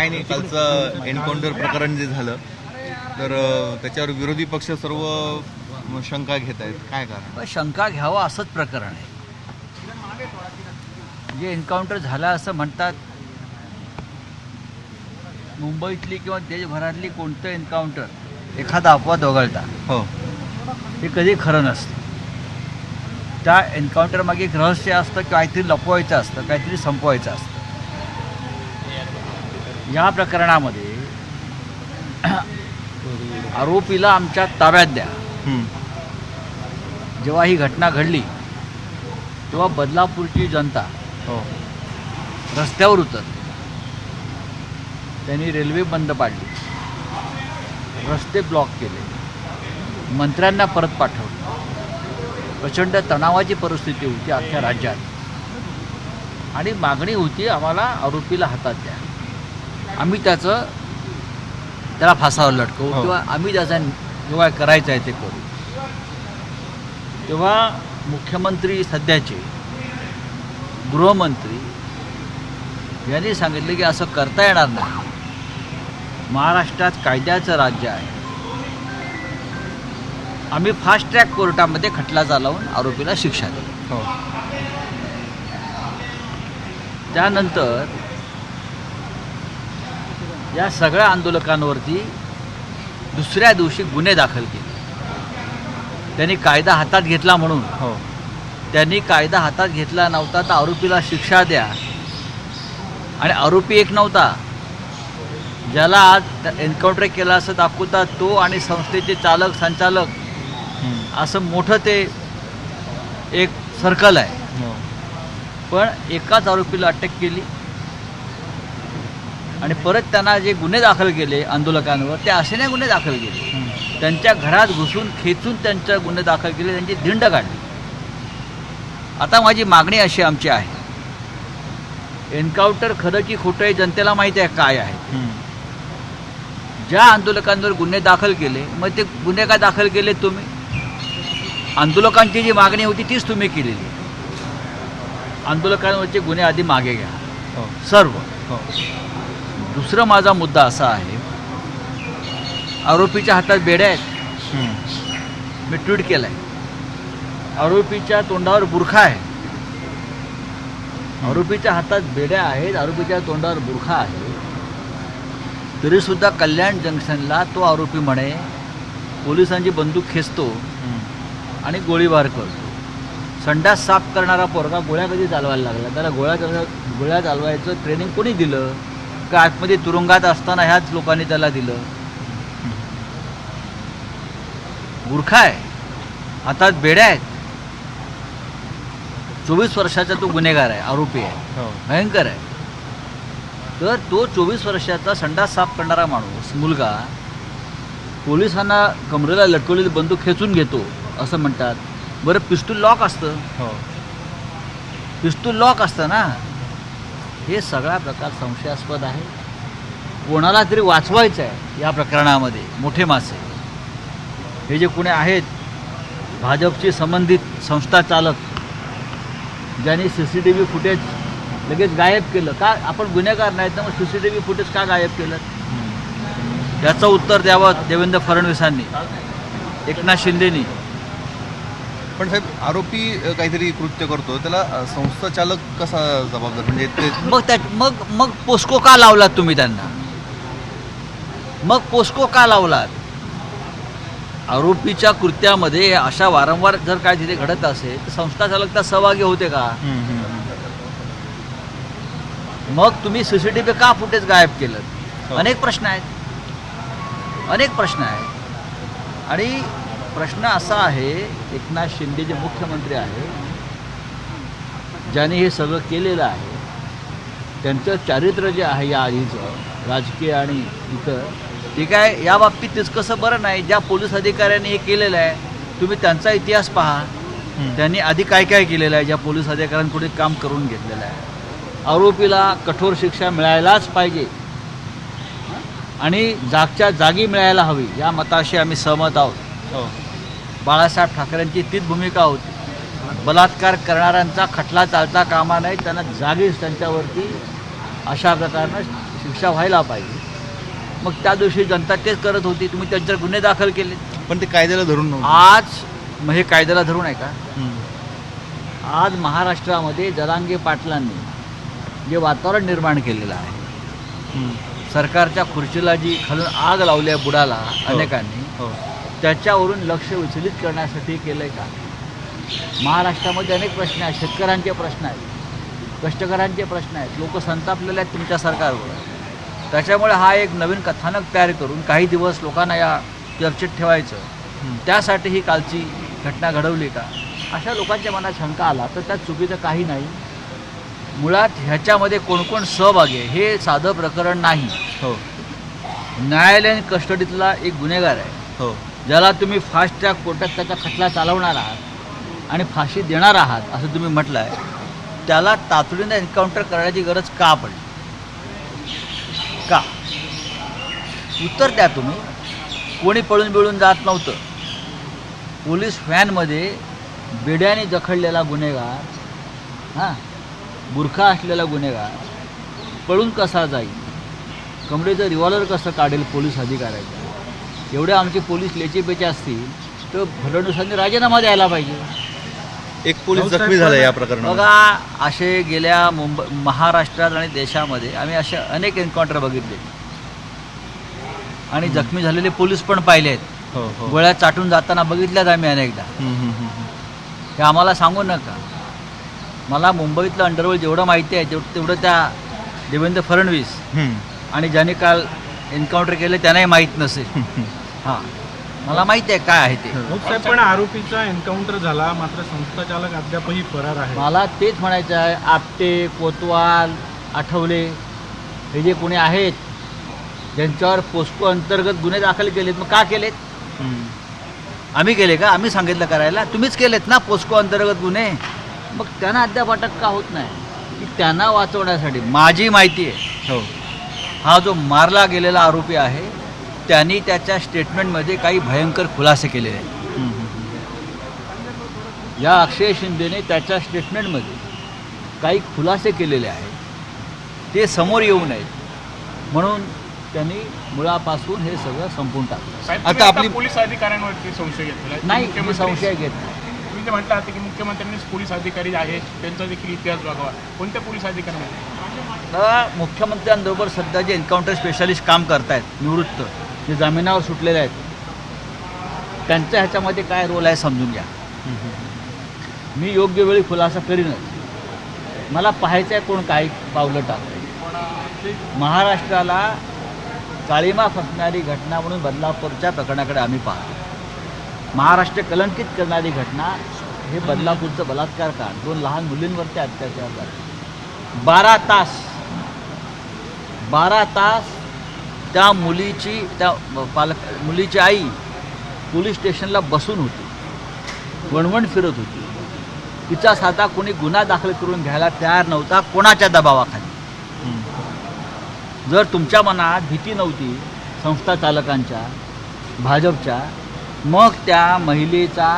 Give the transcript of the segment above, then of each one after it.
काय नाही कालचं एन्काउंटर प्रकरण जे झालं तर त्याच्यावर विरोधी पक्ष सर्व शंका घेत आहेत. काय कारण? शंका घ्यावं असंच प्रकरण आहे. जे एन्काउंटर झालं असं म्हणतात मुंबईतली किंवा देशभरातली कोणतं एन्काउंटर एखादा अपवाद वगळता हो. हे कधी खरं नसतं. त्या एन्काउंटर मागे एक रहस्य असतं काहीतरी लपवायचं असतं काहीतरी संपवायचं असतं. या प्रकरणामध्ये आरोपीला आमच्या ताब्यात द्या. जेव्हा ही घटना घडली तेव्हा बदलापूरची जनता हो. रस्त्यावर उतरली. त्यांनी रेल्वे बंद पाडली. रस्ते ब्लॉक केले. मंत्र्यांना परत पाठवलं. प्रचंड तणावाची परिस्थिती होती अख्ख्या राज्यात. आणि मागणी होती आम्हाला आरोपीला हातात द्या. आम्ही त्याचं त्याला फासावर लटकवू हो. किंवा आम्ही त्याचा जेव्हा करायचं आहे ते करू. तेव्हा मुख्यमंत्री सध्याचे गृहमंत्री यांनी सांगितलं की असं करता येणार नाही. महाराष्ट्रात कायद्याचं राज्य आहे. आम्ही फास्ट ट्रॅक कोर्टामध्ये खटला चालवून आरोपीला शिक्षा दिली हो. त्यानंतर या सगळ्या आंदोलकांवरती दुसऱ्या दिवशी गुन्हे दाखल केले. त्यांनी कायदा हातात घेतला म्हणून. हो. त्यांनी कायदा हातात घेतला नव्हता तर आरोपीला शिक्षा द्या. आणि आरोपी एक नव्हता. ज्याला आज एन्काउंटर केला असं दाखवतात तो आणि संस्थेचे चालक संचालक. असं मोठं ते एक सर्कल आहे. हो. पण एकाच आरोपीला अटक केली. आणि परत त्यांना जे गुन्हे दाखल केले आंदोलकांवर ते असे नाही गुन्हे दाखल केले. त्यांच्या घरात घुसून खेचून त्यांच्या गुन्हे दाखल केले त्यांची धिंड काढली. आता माझी मागणी अशी आमची आहे. एन्काउंटर खरं की खोटं आहे जनतेला माहिती आहे काय आहे. ज्या आंदोलकांवर गुन्हे दाखल केले मग ते गुन्हे का दाखल केले तुम्ही? आंदोलकांची जी मागणी होती तीच तुम्ही केलेली. आंदोलकांवरचे गुन्हे आधी मागे घ्या. हो. सर्व. हो. दुसरं माझा मुद्दा असा आहे आरोपीच्या हातात बेड्या आहेत. मी ट्विट केलं आहे आरोपीच्या तोंडावर बुरखा आहे. आरोपीच्या हातात बेड्या आहेत आरोपीच्या तोंडावर बुरखा आहे. तरीसुद्धा कल्याण जंक्शनला तो आरोपी म्हणे पोलिसांची बंदूक खेचतो. आणि गोळीबार करतो. संडास साफ करणारा पोरगा गोळ्या कधी चालवायला लागला? त्याला गोळ्या गोळ्या चालवायचं ट्रेनिंग कोणी दिलं? का आतमध्ये तुरुंगात असताना ह्याच लोकांनी त्याला दिलं. गुरखा आहे. हातात बेड्या आहेत. चोवीस वर्षाचा तो गुन्हेगार आहे आरोपी आहे. हो. भयंकर आहे. तर तो चोवीस वर्षाचा संडास साफ करणारा माणूस मुलगा पोलिसांना कमरेला लटकवलेली बंदूक खेचून घेतो असं म्हणतात. बरं पिस्तूल लॉक असतं. हो. पिस्तूल लॉक असतं ना? हे सगळा प्रकार संशयास्पद आहे. कोणाला तरी वाचवायचं आहे या प्रकरणामध्ये मोठे मासे. हे जे कोणी आहेत भाजपशी संबंधित संस्था चालक ज्यांनी C C T V footage लगेच गायब केलं. का आपण गुन्हेगार नाहीत ना मग C C T V footage का गायब केलं. याचं उत्तर द्यावं देवेंद्र फडणवीसांनी एकनाथ शिंदेनी. पण साहेब आरोपी काहीतरी कृत्य करतो त्याला संस्था चालक कसा जबाबदार? म्हणजे ते मग त्या मग मग पोस्को का लावलात तुम्ही त्यांना? मग पोस्को का लावलात? आरोपीच्या कृत्यामध्ये अशा वारंवार जर काय तिथे घडत असेल तर संस्था चालक त्या सहभागी होते का. मग तुम्ही सी सी टी व्ही का फुटेज गायब केलं? हो. अनेक प्रश्न आहेत. अनेक प्रश्न आहेत. आणि प्रश्न असा आहे एकनाथ शिंदे जे मुख्यमंत्री आहे ज्याने हे सगळं केलेलं आहे त्यांचं चारित्र्य जे आहे या आधीचं राजकीय आणि इतर ते काय या बाबतीत तितकंसं बरं नाही ज्या पोलीस अधिकाऱ्यांनी हे केलेलं आहे तुम्ही त्यांचा इतिहास पहा. त्यांनी आधी काय काय केलेलं आहे ज्या पोलीस अधिकाऱ्यांकडे काम करून घेतलेलं आहे. आरोपीला कठोर शिक्षा मिळायलाच पाहिजे. आणि जागच्या जागी मिळायला हवी या मताशी आम्ही सहमत आहोत. बाळासाहेब ठाकरेंची तीच भूमिका होती. बलात्कार करणाऱ्यांचा खटला चालता कामा नाही त्यांना जागीच त्यांच्यावरती अशा प्रकारनं शिक्षा व्हायला पाहिजे. मग त्या दिवशी जनता तेच करत होती तुम्ही त्यांच्यावर गुन्हे दाखल केले. पण ते कायद्याला धरून आज मग हे कायद्याला धरून आहे का. आज महाराष्ट्रामध्ये जरांगे पाटलांनी जे वातावरण निर्माण केलेलं आहे. सरकारच्या खुर्चीला जी खालून आग लावली आहे बुडाला अनेकांनी हो. त्याच्यावरून लक्ष विचलित करण्यासाठी केलं आहे का? महाराष्ट्रामध्ये अनेक प्रश्न आहेत. शेतकऱ्यांचे प्रश्न आहेत. कष्टकऱ्यांचे प्रश्न आहेत. लोक संतापलेले आहेत तुमच्या सरकारवर. त्याच्यामुळे हा एक नवीन कथानक तयार करून काही दिवस लोकांना या चर्चेत ठेवायचं. त्यासाठी ही कालची घटना घडवली का? अशा लोकांच्या मनात शंका आला तर त्यात चुकीचं काही नाही. मुळात ह्याच्यामध्ये कोण कोण सहभागी आहे हे साधं प्रकरण नाही. हो. न्यायालयीन कस्टडीतला एक गुन्हेगार आहे. हो. ज्याला तुम्ही फास्ट ट्रॅक कोर्टात त्याचा खटला चालवणार आहात आणि फाशी देणार आहात असं तुम्ही म्हटलं आहे त्याला तातडीनं एन्काउंटर करण्याची गरज का पडली? का? उत्तर द्या तुम्ही. कोणी पळून बिळून जात नव्हतं. पोलीस व्हॅनमध्ये बेड्याने जखडलेला गुन्हेगार हां बुरखा असलेला गुन्हेगार पळून कसा जाईल? कमरेचं रिव्हॉल्वर कसं काढेल पोलीस अधिकाऱ्याचं एवढे आमचे पोलीस लेचेपेचे असतील तर फडणवीसांनी राजीनामा द्यायला पाहिजे. एक पोलीस जखमी झाला या प्रकरणात बघा असे गेल्या मुंबई महाराष्ट्रात आणि देशामध्ये आम्ही असे अनेक एन्काउंटर बघितले. आणि जखमी झालेले पोलीस पण पाहिले आहेत. हो हो. गोळ्या चाटून जाताना बघितल्यात आम्ही अनेकदा. हे आम्हाला सांगू नका. मला मुंबईतलं अंडरवर्ल्ड जेवढं माहिती आहे तेवढं त्या देवेंद्र फडणवीस. आणि ज्याने काल एन्काउंटर केलं त्यांनाही माहीत नसेल. हां. मला माहिती आहे काय आहे ते. साहेब पण आरोपीचा एन्काउंटर झाला मात्र संस्था चालक अद्यापही फरार आहे. मला तेच म्हणायचं आहे आपटे कोतवाल आठवले हे जे कोणी आहेत ज्यांच्यावर पोस्को अंतर्गत गुन्हे दाखल केलेत मग का केलेत? हम्म. आम्ही केले का? आम्ही सांगितलं करायला तुम्हीच केलेत ना पोस्को अंतर्गत गुन्हे? मग त्यांना अद्याप अटक का होत नाही? की त्यांना वाचवण्यासाठी. माझी माहिती आहे. हो. हा जो मारला गेलेला आरोपी आहे त्यांनी त्याच्या स्टेटमेंटमध्ये काही भयंकर खुलासे केलेले आहेत. या अक्षय शिंदेने त्याच्या स्टेटमेंटमध्ये काही खुलासे केलेले आहेत. ते समोर येऊ नयेत. म्हणून त्यांनी मुळापासून हे सगळं संपून टाकलं. आता आपली- पोलीस अधिकाऱ्यांवरती संशय घेतलेला आहे. नाही संशय घेत नाही. तुम्ही जे म्हटलं की मुख्यमंत्र्यांनीच पोलीस अधिकारी आहेत त्यांचा देखील इतिहास बघावा. कोणत्या पोलीस तर मुख्यमंत्र्यांबरोबर सध्या जे एन्काउंटर स्पेशालिस्ट काम करतायत निवृत्त जे जामिनावर सुटलेले आहेत त्यांच्या ह्याच्यामध्ये काय रोल आहे समजून घ्या. मी योग्य वेळी खुलासा करीनच. मला पाहायचं आहे कोण काही पावलं टाकतं महाराष्ट्राला काळीमा फसणारी घटना म्हणून बदलापूरच्या प्रकरणाकडे आम्ही पाहतो. महाराष्ट्र कलंकित करणारी घटना हे बदलापूरचं बलात्कार का? दोन लहान मुलींवरती अत्याचार झाले. बारा तास बारा तास त्या मुलीची त्या पालक मुलीची आई पोलीस स्टेशनला बसून होती. वणवण फिरत होती. तिचा साधा कोणी गुन्हा दाखल करून घ्यायला तयार नव्हता कोणाच्या दबावाखाली? जर तुमच्या मनात भीती नव्हती संस्था चालकांच्या भाजपच्या मग त्या महिलेचा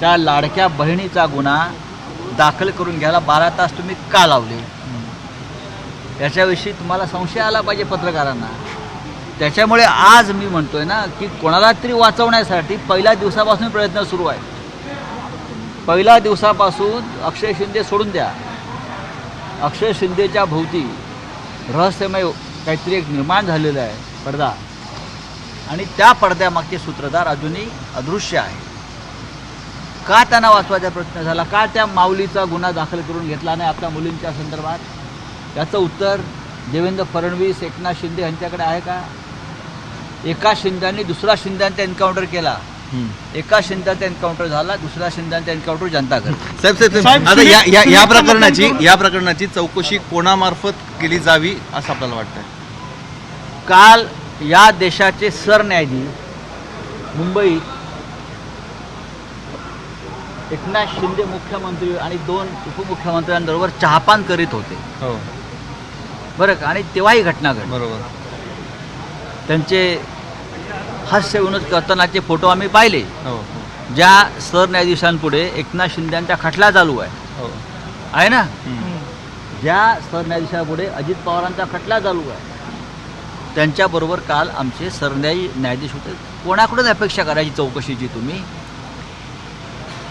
त्या लाडक्या बहिणीचा गुन्हा दाखल करून घ्यायला बारा तास तुम्ही का लावले? याच्याविषयी तुम्हाला संशय आला पाहिजे पत्रकारांना. त्याच्यामुळे आज मी म्हणतोय ना की कोणाला तरी वाचवण्यासाठी पहिल्या दिवसापासून प्रयत्न सुरू आहे. पहिल्या दिवसापासून अक्षय शिंदे सोडून द्या. अक्षय शिंदेच्या भोवती रहस्यमय काहीतरी एक निर्माण झालेलं आहे पडदा. आणि त्या पडद्यामागचे सूत्रधार अजूनही अदृश्य आहे. का त्यांना वाचवायचा प्रयत्न झाला? का त्या माऊलीचा गुन्हा दाखल करून घेतला नाही आपल्या मुलींच्या संदर्भात? याचं उत्तर देवेंद्र फडणवीस एकनाथ शिंदे यांच्याकडे आहे का? एका शिंद्यांनी दुसरा शिंद्यांचा एन्काउंटर केला. एका शिंद्याचा एन्काउंटर झाला दुसऱ्या शिंद्यांचा एन्काउंटर जनता करते साहेब साहेब आता या या प्रकरणाची या प्रकरणाची चौकशी कोणामार्फत केली जावी असं आपल्याला वाटतंय? काल या देशाचे सरन्यायाधीश मुंबईत एकनाथ शिंदे मुख्यमंत्री आणि दोन उपमुख्यमंत्र्यांबरोबर चहापान करीत होते. हो. बरं का? आणि तेव्हाही घटना घडली. बरोबर. त्यांचे हास्य विनोद करतानाचे फोटो आम्ही पाहिले. हो. ज्या सरन्यायाधीशांपुढे एकनाथ शिंदेचा खटला चालू आहे. हो. आहे ना. ज्या सरन्यायाधीशापुढे अजित पवारांचा खटला चालू आहे. त्यांच्याबरोबर काल आमचे सरन्यायी न्यायाधीश होते. कोणाकडून अपेक्षा करायची चौकशीची तुम्ही?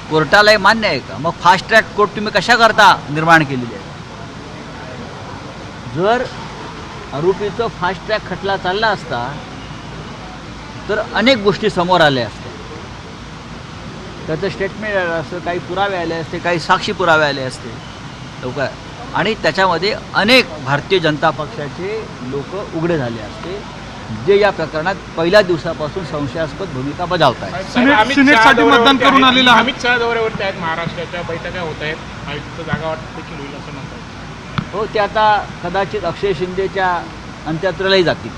कोर्टालाही मान्य आहे का? मग फास्ट ट्रॅक कोर्ट तुम्ही कशा करता निर्माण केलेली आहे? जर आरोपीचं फास्ट ट्रॅक खटला चालला असता तर अनेक गोष्टी समोर आल्या असत्या. त्याचं स्टेटमेंट आलं असतं काही पुरावे आले असते काही साक्षी पुरावे आले असते. लोक आणि त्याच्यामध्ये अनेक भारतीय जनता पक्षाचे लोक उघडे झाले असते जे या प्रकरणात पहिल्या दिवसापासून संशयास्पद भूमिका बजावत आहेत अमित सिनेटसाठी शहा दौऱ्यावरती मतदान करून आहेत. आलेलं आहे. अमित शहा दौऱ्यावरती आहेत. महाराष्ट्राच्या बैठका होत आहेत. आयुक्त जागा वाटप देखील होईल असं म्हणतात. हो ते आता कदाचित अक्षय शिंदेच्या अंत्ययात्रेलाही जातील.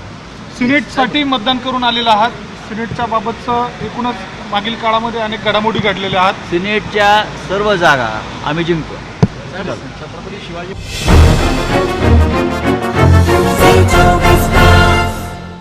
सिनेटसाठी मतदान करून आलेलं आहात. सिनेटच्या बाबतचं एकूणच मागील काळामध्ये अनेक घडामोडी घडलेल्या आहात. सिनेटच्या सर्व जागा आम्ही जिंकू छत्रपती शिवाजी